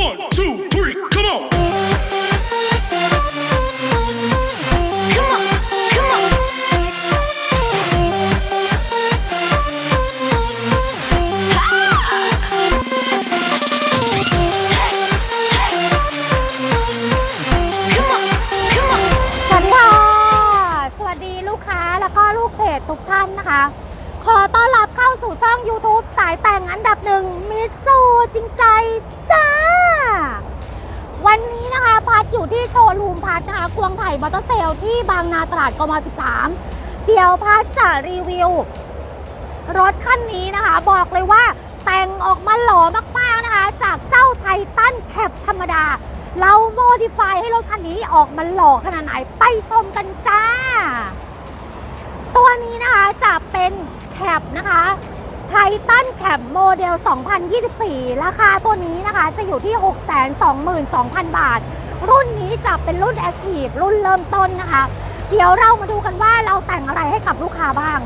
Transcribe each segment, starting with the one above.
One, two, three, come on. Come on, come on. Come on, come on. สวัสดีค่ะ สวัสดีลูกค้าแล้วก็ลูกเพจทุกท่านนะคะ ขอต้อนรับเข้าสู่ช่อง YouTube สายแต่งอันดับหนึ่งมิสซูจริงใจจ้า วันนี้นะคะพัดอยู่ที่โชว์รูมพัดนะคะกวงไถ่มอเตอร์เซลที่บางนาตราดกม13 เดี๋ยวพัดจะรีวิว รถคันนี้นะคะ บอกเลยว่าแต่งออกมาหล่อมากๆนะคะ จากเจ้าไททันแคปธรรมดา เราโมดิฟายให้รถคันนี้ออกมาหล่อขนาดไหนไปชมกันจ้า ตัวนี้นะคะจะเป็นแคปนะคะ ไททันแคปโมเดล 2024 ราคาตัวนี้นะคะจะอยู่ที่ 622,000 บาท รุ่นนี้จะเป็นรุ่นแอคทีฟรุ่นเริ่มต้นนะคะ เดี๋ยวเรามาดูกันว่าเราแต่งอะไรให้กับลูกค้าบ้าง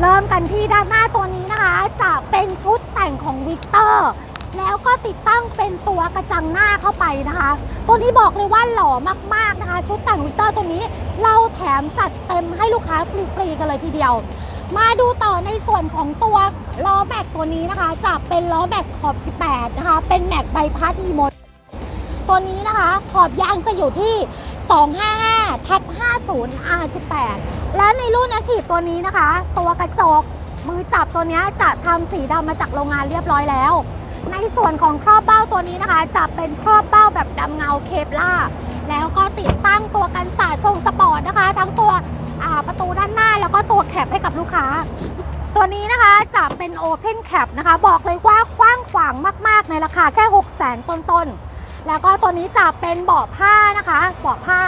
เริ่มกันที่ด้านหน้าตัวนี้นะคะ จะเป็นชุดแต่งของวิกเตอร์แล้วก็ติดตั้งเป็นตัวกระจังหน้าเข้าไปนะคะ ตัวนี้บอกเลยว่าหล่อมากๆนะคะ ชุดแต่งวิกเตอร์ตัวนี้ เราแถมจัดเต็มให้ลูกค้าฟรีๆกันเลยทีเดียว มาดูต่อในส่วนของตัวล้อแม็กตัวนี้นะคะ จะเป็นล้อแม็กขอบ 18 นะคะ เป็นแม็กใบพัดอีโมดตัวนี้นะคะ ขอบยางจะอยู่ที่ 255ทับ50 R18 และในรุ่นแอคทีฟตัวนี้นะคะ ตัวกระจกมือจับตัวนี้จะทำสีดำมาจากโรงงานเรียบร้อยแล้ว ในส่วนของครอบเบ้าตัวนี้นะคะ จะเป็นครอบเบ้าแบบดำเงาเคปล่าแล้วก็ติดตั้งตัวกันสาดทรงสปอร์ตนะคะ ทั้งตัว ประตูด้านหน้าแล้วก็ตัวแคปให้กับลูกค้า ตัวนี้นะคะจะเป็นโอเพนแคปนะคะ บอกเลยว่ากว้างขวางมากๆ ในราคาแค่6 0 0 0 0 0ต้นๆ แล้วก็ตัวนี้จะเป็นเบาะผ้านะคะเบาะผ้า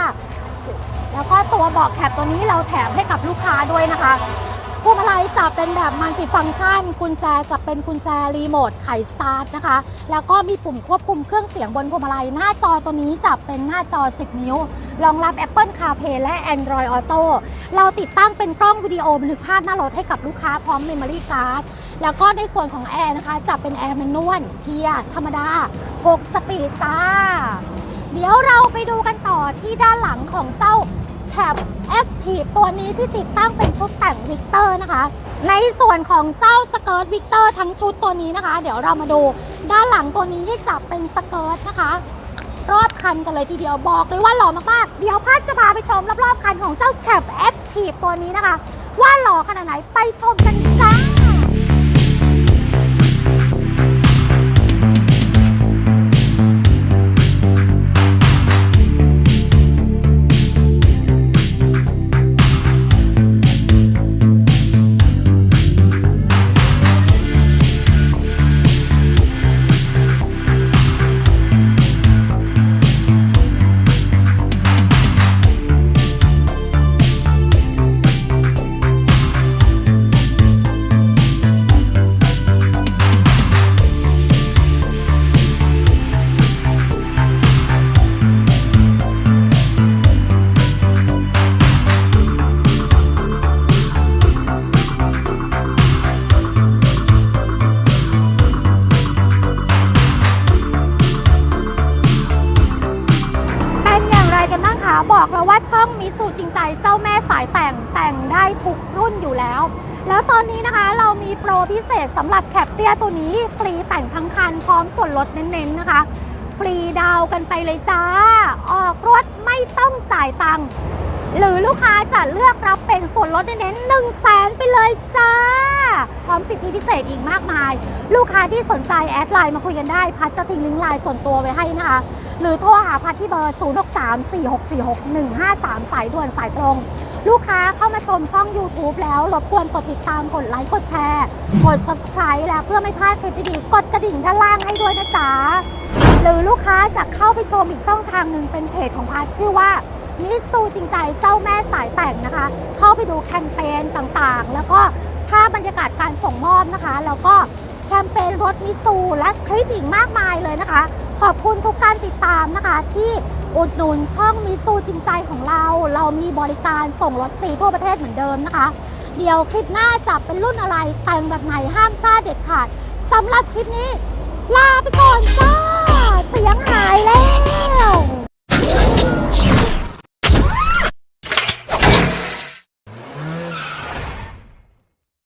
แล้วก็ตัวเบาะแคปตัวนี้เราแถมให้กับลูกค้าด้วยนะคะ พวงมาลัยจะเป็นแบบมัลติฟังก์ชัน กุญแจจะเป็นกุญแจรีโมทไขสตาร์ทนะคะ แล้วก็มีปุ่มควบคุมเครื่องเสียงบนพวงมาลัย หน้าจอตัวนี้จะเป็นหน้าจอ 10 นิ้ว รองรับ Apple CarPlay และ Android Auto เราติดตั้งเป็นกล้องวิดีโอบันทึกภาพหน้ารถให้กับลูกค้าพร้อม Memory Card แล้วก็ในส่วนของแอร์นะคะ จะเป็นแอร์แมนนวลเกียร์ธรรมดา 6 สปีดจ้า เดี๋ยวเราไปดูกันต่อที่ด้านหลังของเจ้า แคปแอคทีฟตัวนี้ที่ติดตั้งเป็นชุดแต่งวิกเตอร์นะคะ ในส่วนของเจ้าสเกิร์ตวิกเตอร์ทั้งชุดตัวนี้นะคะ เดี๋ยวเรามาดูด้านหลังตัวนี้จะเป็นสเกิร์ตนะคะ รอบคันกันเลยทีเดียวบอกเลยว่าหล่อมากๆ เดี๋ยวพัดจะพาไปชมรอบๆคันของเจ้าแคปแอคทีฟตัวนี้นะคะ ว่าหล่อขนาดไหนไปชมกันจ้า มิสูจริงใจเจ้าแม่สายแต่งแต่งได้ทุกรุ่นอยู่แล้ว แล้วตอนนี้นะคะเรามีโปรพิเศษสำหรับแคปเตียตัวนี้ ฟรีแต่งทั้งคันพร้อมส่วนลดเน้นๆนะคะ ฟรีดาวกันไปเลยจ้า ออกรถไม่ต้องจ่ายตังค์ หรือลูกค้าจะเลือกรับเป็นส่วนลดเน้นๆ1 0 0 0 0แสนไปเลยจ้า พร้อมสิทธิพิเศษอีกมากมาย ลูกค้าที่สนใจแอดไลน์มาคุยกันได้ พัดจะทิ้งลิงก์ไลน์ส่วนตัวไว้ให้นะคะ หรือโทรหาพัดที่เบอร์ 0634646153 สายด่วนสายตรง ลูกค้าเข้ามาชมช่อง YouTube แล้วรบกวนกดติดตามกดไลค์กดแชร์กด Subscribe และเพื่อไม่พลาดคลิปดีๆกดกระดิ่งด้านล่างให้ด้วยนะจ๊ะหรือลูกค้าจะเข้าไปชมอีกช่องทางหนึ่งเป็นเพจของพัดชื่อว่า มิสูจริงใจเจ้าแม่สายแต่งนะคะ เข้าไปดูแคมเปญต่างๆ แล้วก็ภาพบรรยากาศการส่งมอบนะคะ แล้วก็แคมเปญรถมิสูและคลิปอีกมากมายเลยนะคะ ขอบคุณทุกการติดตามนะคะ ที่อุดหนุนช่องมิสูจริงใจของเรา เรามีบริการส่งรถฟรีทั่วประเทศเหมือนเดิมนะคะ เดี๋ยวคลิปหน้าจะเป็นรุ่นอะไรแต่งแบบไหนห้ามพลาดเด็ดขาดสำหรับคลิปนี้ ลาไปก่อนจ้า